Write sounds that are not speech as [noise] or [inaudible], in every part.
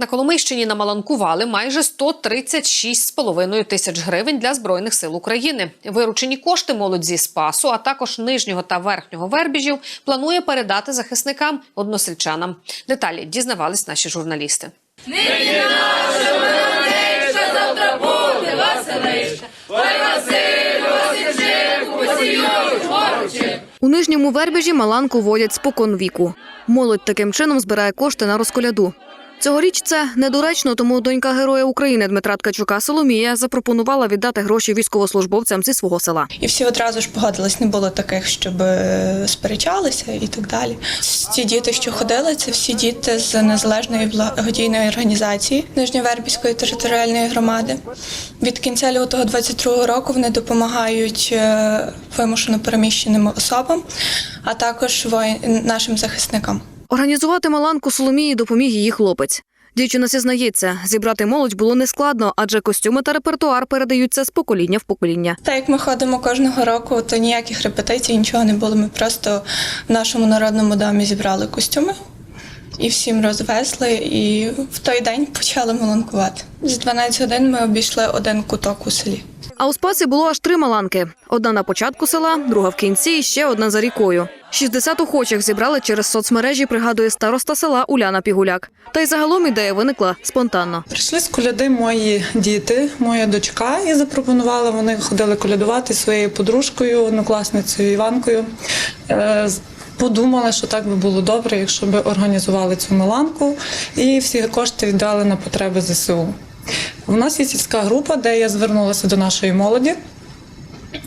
На Коломийщині намаланкували майже 136,5 тисяч гривень для збройних сил України. Виручені кошти молодь зі спасу, а також нижнього та верхнього вербіжів, планує передати захисникам односельчанам. Деталі дізнавались наші журналісти. У нижньому вербіжі Маланку водять спокон віку. Молодь таким чином збирає кошти на розколяду. Цьогоріч це недоречно, тому донька Героя України Дмитра Ткачука Соломія запропонувала віддати гроші військовослужбовцям зі свого села. І всі одразу ж погодились, не було таких, щоб е, сперечалися і так далі. Ті діти, що ходили, це всі діти з незалежної благодійної організації Нижньовербівської територіальної громади. Від кінця лютого 22 року вони допомагають е, вимушено переміщеним особам, а також нашим захисникам. Організувати Маланку Соломії допоміг її хлопець. Дівчина зізнається, зібрати молодь було нескладно, адже костюми та репертуар передаються з покоління в покоління. Так як ми ходимо кожного року, то ніяких репетицій, нічого не було. Ми просто в нашому народному домі зібрали костюми і всім розвезли. І в той день почали маланкувати. За 12 годин ми обійшли один куток у селі. А у спасі було аж три маланки: одна на початку села, друга в кінці і ще одна за рікою. 60 охочих зібрали через соцмережі, пригадує староста села Уляна Пігуляк. Та й загалом ідея виникла спонтанно. Прийшли з коляди мої діти, моя дочка, і запропонували. Вони ходили колядувати своєю подружкою, однокласницею Іванкою. Е, Подумали, що так би було добре, якщо б організували цю миланку і всі кошти віддали на потреби ЗСУ. У нас є сільська група, де я звернулася до нашої молоді,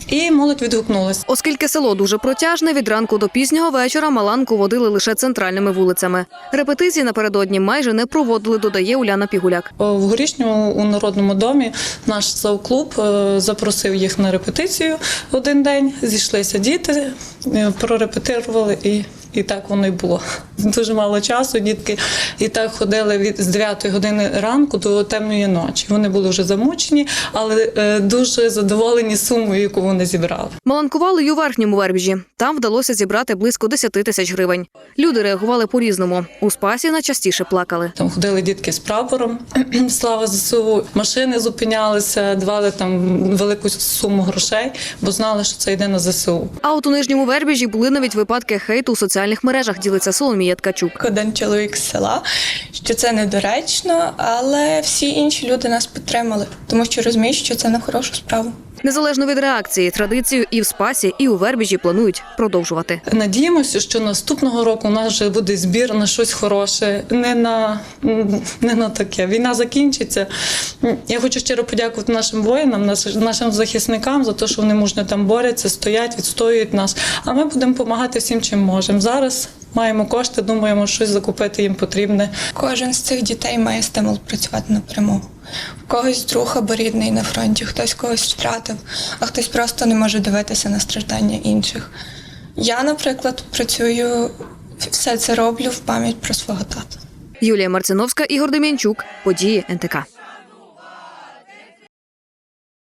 і молодь відгукнулася. Оскільки село дуже протяжне, від ранку до пізнього вечора Маланку водили лише центральними вулицями. Репетиції напередодні майже не проводили, додає Уляна Пігуляк. В Горішньому у народному домі наш клуб запросив їх на репетицію один день. Зійшлися діти, е, прорепетирували і. І так воно й було. Дуже мало часу. Дітки і так ходили від з 9 години ранку до темної ночі. Вони були вже замучені, але е, дуже задоволені сумою, яку вони зібрали. Маланкували й у верхньому вербіжі. Там вдалося зібрати близько 10 тисяч гривень. Люди реагували по-різному. У спасі найчастіше плакали. Там ходили дітки з прапором. [clears throat] Слава ЗСУ. Машини зупинялися, давали там велику суму грошей, бо знали, що це йде на ЗСУ. А от у нижньому вербіжі були навіть випадки хейту у соціальних мережах. Ділиться Соломія Ткачук. Один чоловік з села, що це недоречно, але всі інші люди нас підтримали, тому що розуміють, що це на хорошу справу. Незалежно від реакції, традицію і в спасі, і у вербіжі планують продовжувати. Надіємося, що наступного року у нас вже буде збір на щось хороше, не на, не на таке. Війна закінчиться. Я хочу щиро подякувати нашим воїнам, нашим захисникам за те, що вони мужньо там борються, стоять, відстоюють нас. А ми будемо допомагати всім, чим можемо. Зараз маємо кошти, думаємо, щось закупити їм потрібне. Кожен з цих дітей має стимул працювати на перемогу. У когось друг або рідний на фронті, хтось когось втратив, а хтось просто не може дивитися на страждання інших. Я, наприклад, працюю, все це роблю в пам'ять про свого тата. Юлія Марциновська, Ігор Дем'янчук. Події НТК.